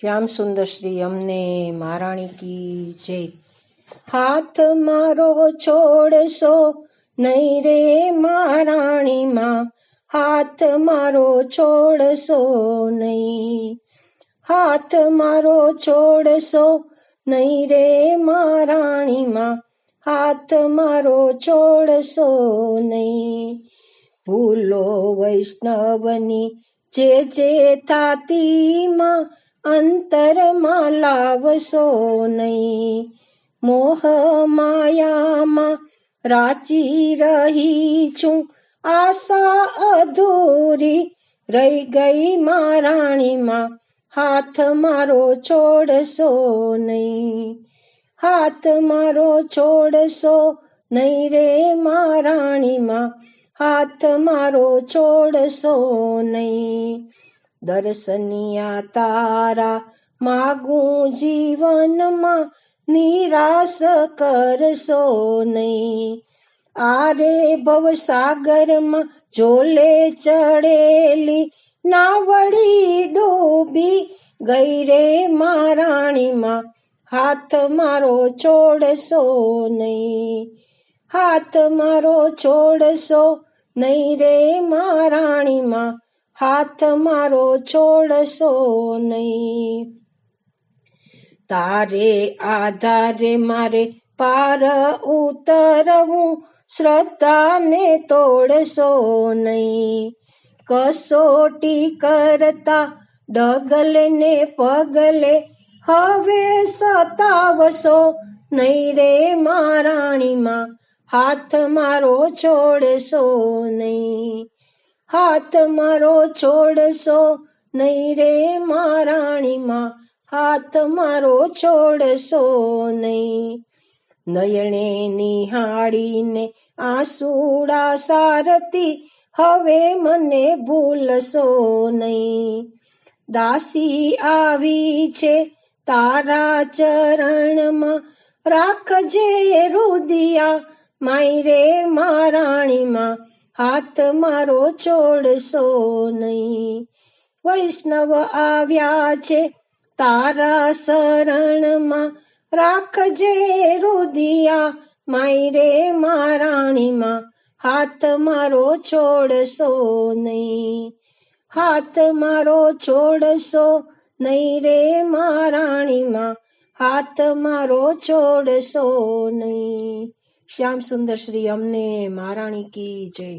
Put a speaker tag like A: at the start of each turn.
A: શ્યામ સુંદર શ્રી અમને મહારાણી કી જય. હાથ મારો છોડશો નહીં રે મહારાણીમાં. હાથ મારો છોડશો નહીં. હાથ મારો છોડશો નહીં રે મહારાણીમાં. હાથ મારો છોડશો નહીં. ભૂલો વૈષ્ણવની જે જે થાતીમાં અંતરમાં લાવશો નહીં. મોહ માયામાં રાચી રહી છું. આશા અધૂરી રહી ગઈ મારાણીમાં હાથ મારો છોડશો નહીં. હાથ મારો છોડશો નહીં રે મારાણીમાં હાથ મારો છોડશો નહીં. દર્શનિયા તારા માગું જીવનમાં નિરાશ કરશો નહીં. આરે ભવસાગરમાં જોલે ચડેલી નાવડી ડોબી ગઈ રે મારાણીમાં હાથ મારો છોડશો નહીં. હાથ મારો છોડશો નહીં રે મારાણીમાં હાથ મારો છોડશો નહીં. તારે આધારે મારે પાર ઉતરવું, શ્રદ્ધાને તોડશો નહીં. કસોટી કરતા ડગલે ને પગલે હવે સતાવશો નહીં રે મારાણીમાં હાથ મારો છોડશો નહીં. હાથ મારો છોડશો નહીં રે મારાણીમાં હાથ મારો છોડશો નહીં. નયણે નિહાળીને આસુડા સારતી હવે મને ભૂલશો નહીં. દાસી આવી છે તારા ચરણમાં. રાખજે રુદિયા માય રે મારાણીમાં હાથ મારો છોડશો નહીં. વૈષ્ણવ આવ્યા છે, તારા શરણમાં રાખજે રુદિયા. માય રે મારાણીમાં હાથ મારો છોડશો નહીં. હાથ મારો છોડશો નહીં રે મારાણીમાં હાથ મારો છોડશો નહીં. શ્યામ સુંદર શ્રી અમને મહારાણી કી જય.